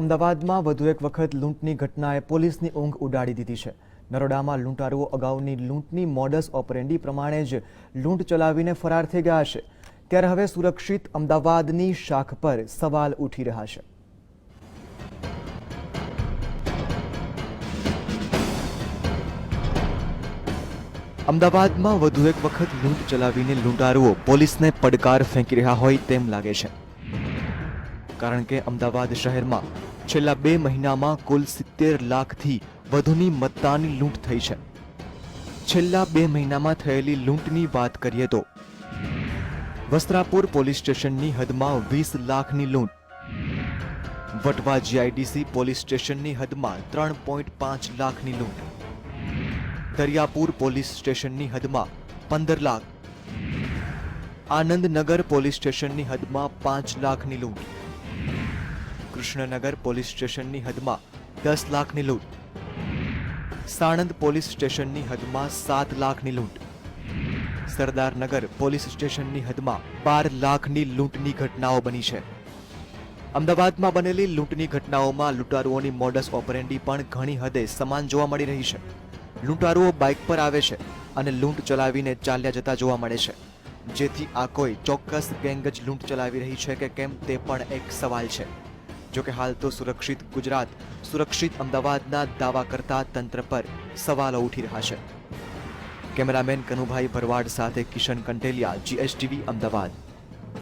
અમદાવાદમાં વધુ એક વખત લૂંટની ઘટનાએ પોલીસની ઊંઘ ઉડાડી દીધી છે. નરોડામાં લૂંટારુઓ અગાઉની લૂંટની મોડસ ઓપરેન્ડી પ્રમાણે જ લૂંટ ચલાવીને ફરાર થઈ ગયા છે. ત્યારે હવે સુરક્ષિત અમદાવાદની શાખ પર સવાલ ઉઠી રહ્યા છે. અમદાવાદમાં વધુ એક વખત લૂંટ ચલાવીને લૂંટારુઓ પોલીસને પડકાર ફેંકી રહ્યા હોય તેમ લાગે છે. કારણ કે અમદાવાદ શહેરમાં છેલ્લા બે મહિનામાં કુલ સિત્તેર લાખથી વધુની મતદાનની લૂંટ થઈ છે. છેલ્લા બે મહિનામાં થયેલી લૂંટની વાત કરીએ તો વસ્ત્રાપુર પોલીસ સ્ટેશનની હદમાં વીસ લાખની લૂંટ. વટવા જીઆઈડીસી પોલીસ સ્ટેશનની હદમાં ત્રણ પોઈન્ટ પાંચ લાખની લૂંટ. દરિયાપુર પોલીસ સ્ટેશનની હદમાં પંદર લાખ. આનંદનગર પોલીસ સ્ટેશનની હદમાં પાંચ લાખની લૂંટ. કૃષ્ણનગર પોલીસ સ્ટેશનની હદમાં દસ લાખની લૂંટ. સાણંદ પોલીસ સ્ટેશનની હદમાં સાત લાખની લૂંટ. સરદારનગર પોલીસ સ્ટેશનની હદમાં બાર લાખની લૂંટની ઘટનાઓ બની છે. અમદાવાદમાં બનેલી લૂંટની ઘટનાઓમાં લૂંટારુઓની મોડસ ઓપરેન્ડી પણ ઘણી હદે સમાન જોવા મળી રહી છે. લૂંટારુઓ બાઇક પર આવે છે અને લૂંટ ચલાવીને ચાલ્યા જતા જોવા મળે છે. જેથી આ કોઈ ચોક્કસ ગેંગ જ લૂંટ ચલાવી રહી છે કે કેમ તે પણ એક સવાલ છે. જો કે હાલ તો સુરક્ષિત ગુજરાત, સુરક્ષિત અમદાવાદના દાવા કરતા તંત્ર પર સવાલો ઉઠી રહ્યા છે. કેમેરામેન કનુભાઈ ભરવાડ સાથે કિશન કંટેલિયા જીએસટીવી અમદાવાદ.